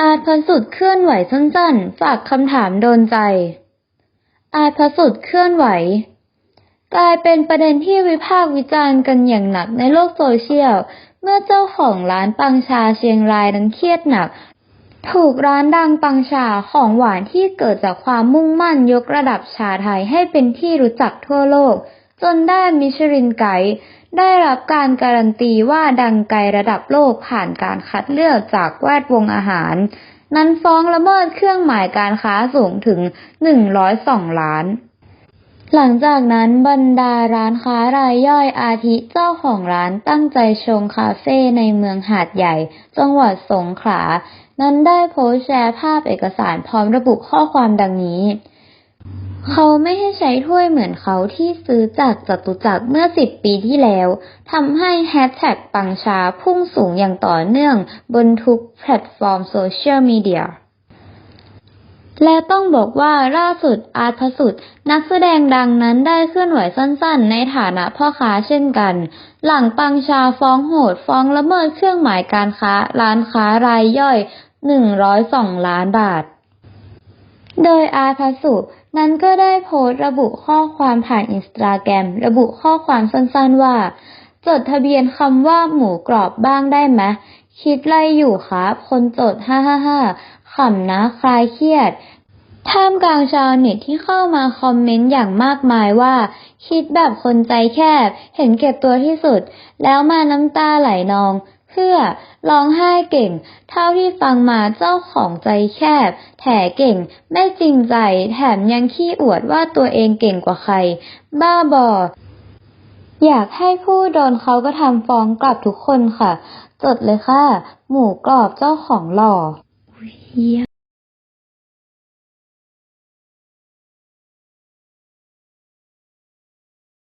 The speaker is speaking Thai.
อาจพระสุดเคลื่อนไหวสั้นๆ ฝากคำถามโดนใจ อาจพระสุดเคลื่อนไหว กลายเป็นประเด็นที่วิพากษ์วิจารณ์กันอย่างหนักในโลกโซเชียล เมื่อเจ้าของร้านปังชาเชียงรายนั้นเครียดหนัก ถูกร้านดังปังชาของหวานที่เกิดจากความมุ่งมั่นยกระดับชาไทยให้เป็นที่รู้จักทั่วโลก จนได้มิชลินไกด์ ได้รับการการันตีว่าดังไกลระดับโลกผ่านการคัดเลือกจากแวดวงอาหาร นั้นฟ้องละเมิดเครื่องหมายการค้าสูงถึง 102 ล้าน หลังจากนั้นบรรดาร้านค้ารายย่อยอาทิเจ้าของร้านตั้งใจชงคาเฟ่ในเมืองหาดใหญ่ จังหวัดสงขลา นั้นได้โพสต์แชร์ภาพเอกสารพร้อมระบุข้อความดังนี้ เขาไม่ให้ใช้ถ้วยเหมือนเขาที่ซื้อจากจตุจักรเมื่อ10ปีที่แล้วทำให้แฮชแท็กปังชาพุ่งสูงอย่างต่อเนื่องบนทุกแพลตฟอร์มโซเชียลมีเดีย และต้องบอกว่าล่าสุดอาร์ตพสุดนักแสดงดังนั้นได้เคลื่อนไหวสั้นๆ ในฐานะพ่อค้าเช่นกัน หลังปังชาฟ้องโหดฟ้องละเมิดเครื่องหมายการค้าร้านค้ารายย่อย 102 ล้านบาท โดยอาร์ตพสุ นั้นก็ได้โพสต์ระบุข้อความผ่านอินสตาแกรมระบุข้อความสั้นๆว่า จดทะเบียนคำว่าหมูกรอบบ้างได้ไหมคิดไรอยู่ครับคนจดฮ่าฮ่าฮ่าขำนะคลายเครียดท่ามกลางชาวเน็ตที่เข้ามาคอมเมนต์อย่างมากมายว่า คิดแบบคนใจแคบ เห็นเก็บตัวที่สุด แล้วมาน้ำตาไหลนอง เพื่อร้องไห้เก่ง เท่าที่ฟังมาเจ้าของใจแคบ แถเก่ง ไม่จริงใจ แถมยังขี้อวดว่าตัวเองเก่งกว่าใคร บ้าบอ อยากให้ผู้โดนเขาก็ทำฟ้องกลับทุกคนค่ะ จดเลยค่ะ หมูกรอบเจ้าของหล่อ